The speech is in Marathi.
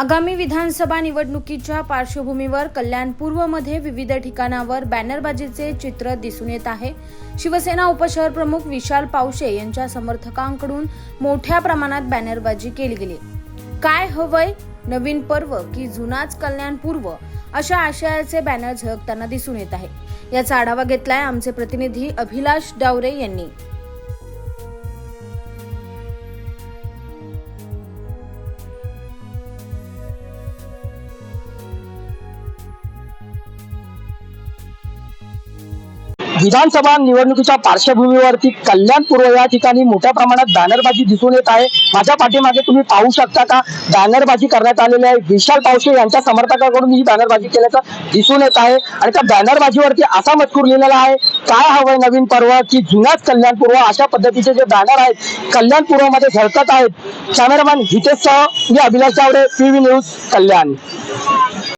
आगामी विधानसभा निवडणुकीच्या पार्श्वभूमीवर कल्याण पूर्वमध्ये विविध ठिकाणावर बॅनरबाजीचे चित्र दिसून येत आहे. शिवसेना उपशहर प्रमुख विशाल पावशे यांच्या समर्थकांकडून मोठ्या प्रमाणात बॅनरबाजी केली गेली. काय हवंय? नवीन पर्व की जुनाच कल्याण पूर्व? अशा आशयाचे बॅनर झळकताना दिसून येत आहे. याचा आढावा घेतलाय आमचे प्रतिनिधी अभिलाष डावरे यांनी. विधानसभा निवडणुकीच्या पार्श्वभूमीवरती कल्याण पूर्व या ठिकाणी मोठ्या प्रमाणात बॅनरबाजी दिसून येत आहे. माझ्या पाठीमागे तुम्ही पाहू शकता का? बॅनरबाजी करण्यात आलेली आहे. विशाल पावशे यांच्या समर्थकाकडून ही बॅनरबाजी केल्याचं दिसून येत आहे. आणि त्या बॅनरबाजीवरती असा मजकूर लिहिलेला आहे. काय हवंय नवीन पर्व? की जुनाच कल्याण पूर्व अशा पद्धतीचे जे बॅनर आहेत कल्याण पूर्वमध्ये झळकत आहेत. कॅमेरामॅन हितेशसह मी अभिलाष जावरे पी न्यूज कल्याण.